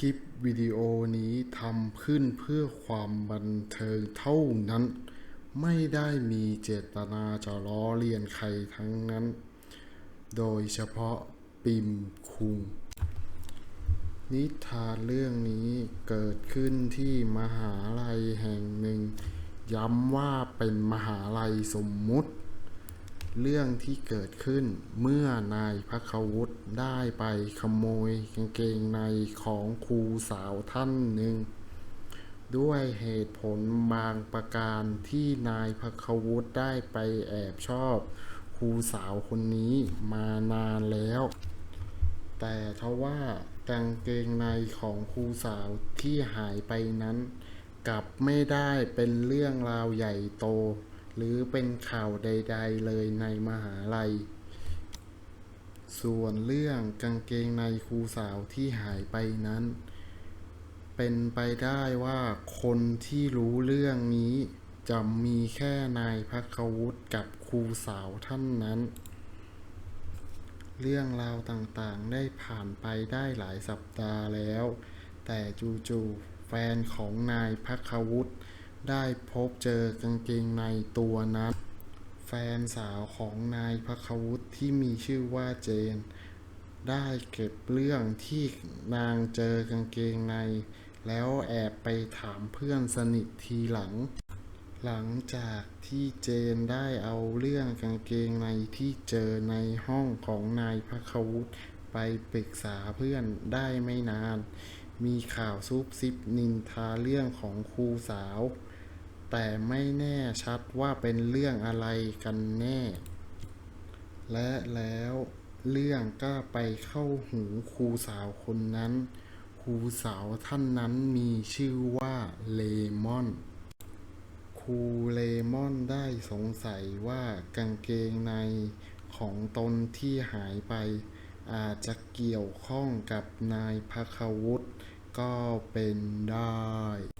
คลิปวิดีโอนี้ทำขึ้นเพื่อความบันเทิงเท่านั้น ไม่ได้มีเจตนาจะล้อเลียนใครทั้งนั้น โดยเฉพาะปิมคุง นิทานเรื่องนี้เกิดขึ้นที่มหาลัยแห่งหนึ่ง ย้ำว่าเป็นมหาลัยสมมุติ เรื่องที่เกิดขึ้นเมื่อนายพักวุฒิได้ไปขโมยกางเกงในของครูสาวท่านหนึ่ง ด้วยเหตุผลบางประการที่นายพักวุฒิได้ไปแอบชอบครูสาวคนนี้มานานแล้ว แต่ทว่ากางเกงในของครูสาวที่หายไปนั้น กลับไม่ได้เป็นเรื่องราวใหญ่โต หรือเป็นข่าวใด ๆ เลยในมหาลัย ส่วนเรื่องกางเกงในครูสาวที่หายไปนั้น เป็นไปได้ว่าคนที่รู้เรื่องนี้จะมีแค่นายพักวุฒิกับครูสาวท่านนั้น เรื่องราวต่างๆได้ผ่านไปได้หลายสัปดาห์แล้ว แต่จู่ๆแฟนของนายพักวุฒิ ได้พบเจอกางเกงในตัวนั้น แฟนสาวของนายพักวุฒิที่มีชื่อว่าเจน ได้เก็บเรื่องที่นางเจอกางเกงใน แล้วแอบไปถามเพื่อนสนิททีหลัง หลังจากที่เจนได้เอาเรื่องกางเกงในที่เจอในห้องของนายพักวุฒิไปปรึกษาเพื่อนได้ไม่นาน มีข่าวซุบซิบนินทาเรื่องของครูสาว แต่ไม่แน่ชัดว่าเป็นเรื่องอะไรกันแน่ และแล้วเรื่องก็ไปเข้าหูครูสาวคนนั้น ครูสาวท่านนั้นมีชื่อว่าเลมอน ครูเลมอนได้สงสัยว่ากางเกงในของตนที่หายไป อาจจะเกี่ยวข้องกับนายพักวุฒิก็เป็นได้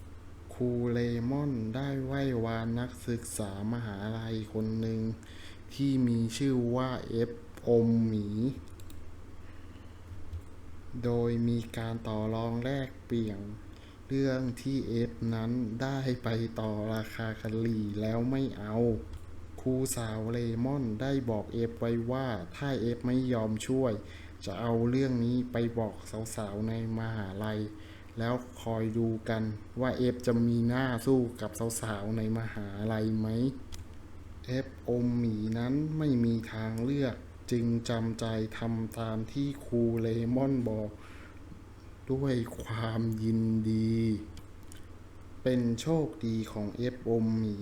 ครูเลมอนได้ไหว้วานนักศึกษามหาลัยคนหนึ่ง ที่มีชื่อว่าเอฟอมหมี โดยมีการต่อรองแลกเปลี่ยนเรื่องที่เอฟนั้นได้ไปต่อราคาคันลีแล้วไม่เอา ครูสาวเลมอนได้บอกเอฟไว้ว่าถ้าเอฟไม่ยอมช่วย จะเอาเรื่องนี้ไปบอกสาวๆในมหาลัย แล้วคอยดูกันว่าเอฟจะมีหน้าสู้กับสาวๆในมหาลัยไหมเอฟอมหมีนั้นไม่มีทางเลือกจึงจำใจทำตามที่ครูเลมอนบอก ด้วยความยินดี เป็นโชคดีของเอฟอมหมี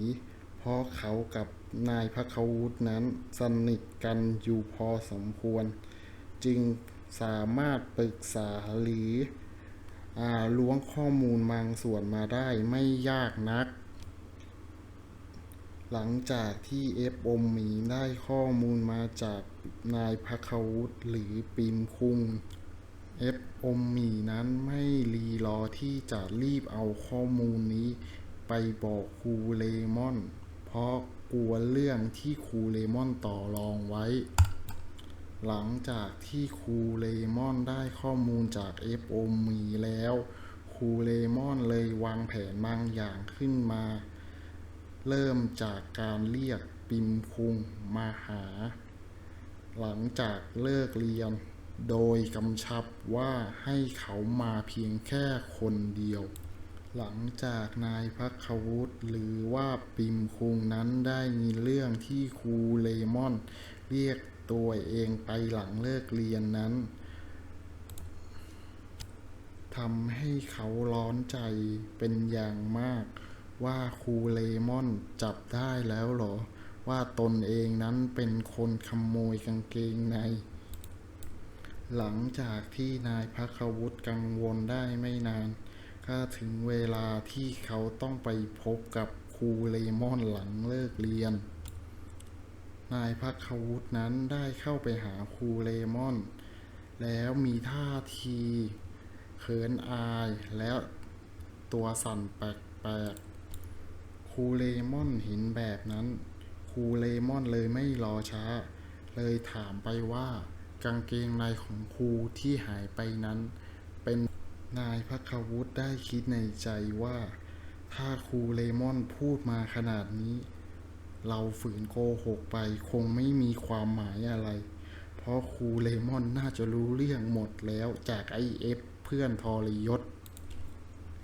เพราะเขากับนายพักวุฒินั้นสนิทกันอยู่พอสมควร จึงสามารถปรึกษาหรือ ล้วงข้อมูลบางส่วนมาได้ไม่ยากนัก หลังจากที่เอฟอมมีได้ข้อมูลมาจากนายพักวุฒิหรือปิมคุงเอฟอมมีนั้นไม่รีรอที่จะรีบเอาข้อมูลนี้ไปบอกครูเลมอน เพราะกลัวเรื่องที่ครูเลมอนต่อรองไว้ หลังจากที่ครูเลมอนได้ข้อมูลจากเอฟอมีแล้วครูเลมอนเลยวางแผนบางอย่างขึ้นมา เริ่มจากการเรียกปิมคุงมาหา หลังจากเลิกเรียน โดยกำชับว่าให้เขามาเพียงแค่คนเดียว หลังจากนายพักวุฒิหรือว่าปิมคุงนั้นได้มีเรื่องที่ครูเลมอน เรียก ตัวเองไปหลังเลิกเรียนนั้นทำให้เขาร้อนใจเป็นอย่างมาก ว่าครูเลมอนจับได้แล้วเหรอ ว่าตนเองนั้นเป็นคนขโมยกางเกงใน หลังจากที่นายพักวุฒิกังวลได้ไม่นาน ก็ถึงเวลาที่เขาต้องไปพบกับครูเลมอนหลังเลิกเรียน นายพักวุฒินั้นได้เข้าไปหาครูเลมอน แล้วมีท่าทีเขินอายและตัวสั่นแปลกๆครูเลมอนเห็นแบบนั้นครูเลมอนเลยไม่รอช้า เลยถามไปว่ากางเกงในของครูที่หายไปนั้น เป็นนายพักวุฒิได้คิดในใจว่า ถ้าครูเลมอนพูดมาขนาดนี้ เราฝืนโกหกไปคงไม่มีความหมายอะไร เพราะครูเลมอนน่าจะรู้เรื่องหมดแล้วจากไอเอฟเพื่อนทรยศ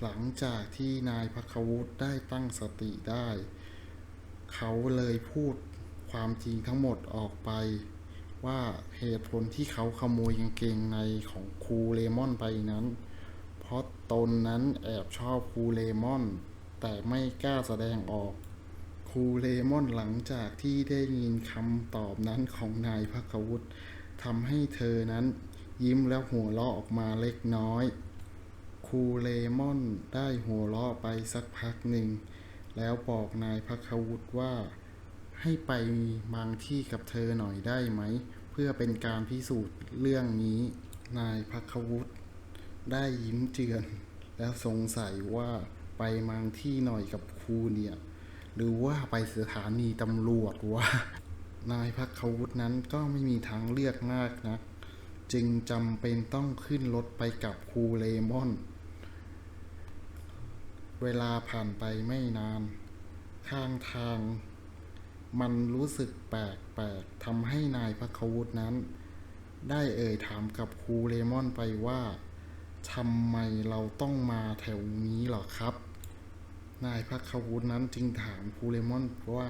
หลังจากที่นายพักวุฒิได้ตั้งสติได้ เขาเลยพูดความจริงทั้งหมดออกไป ว่าเหตุผลที่เขาขโมยกางเกงในของครูเลมอนไปนั้น เพราะตนนั้นแอบชอบครูเลมอน แต่ไม่กล้าแสดงออก ครูเลมอนหลังจากที่ได้ยินคำตอบนั้นของนายพักวุฒิทำให้เธอนั้น ยิ้มแล้วหัวเราะออกมาเล็กน้อย ครูเลมอนได้หัวเราะไปสักพักหนึ่ง แล้วบอกนายพักวุฒิว่า ให้ไปบางที่กับเธอหน่อยได้ไหม เพื่อเป็นการพิสูจน์เรื่องนี้ นายพักวุฒิได้ยิ้มเจือน แล้วสงสัยว่าไปบางที่หน่อยกับครูเนี่ย หรือว่าไปสถานีตำรวจวะนายพักวุฒินั้นก็ไม่มีทางเลือกมากนะจึงจำเป็นต้องขึ้นรถไปกับครูเลมอน เวลาผ่านไปไม่นาน ข้างทาง มันรู้สึกแปลกๆทำให้นายพักวุฒินั้น ได้เอ่ยถามกับครูเลมอนไปว่าทำไมเราต้องมาแถวนี้หรอครับ นายพักวุฒินั้นจึงถามครูเลมอนว่า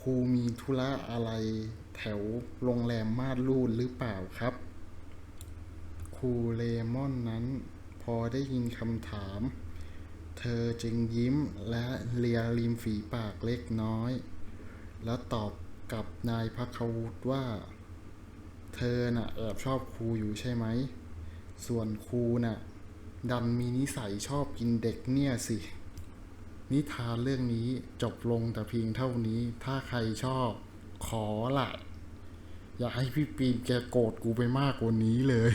ครูมีธุระอะไรแถวโรงแรมมาดรูดหรือเปล่าครับ ครูเลมอนนั้นพอได้ยินคำถาม เธอจึงยิ้มและเลียริมฝีปากเล็กน้อย แล้วตอบกับนายพักวุฒิว่า เธอน่ะแอบชอบครูอยู่ใช่ไหม ส่วนครูน่ะดันมีนิสัยชอบกินเด็กเนี่ยสิ นิทานเรื่องนี้จบลงแต่เพียงเท่านี้ ถ้าใครชอบขอละอย่าให้พี่ปีนแกโกรธกูไปมากกว่านี้เลย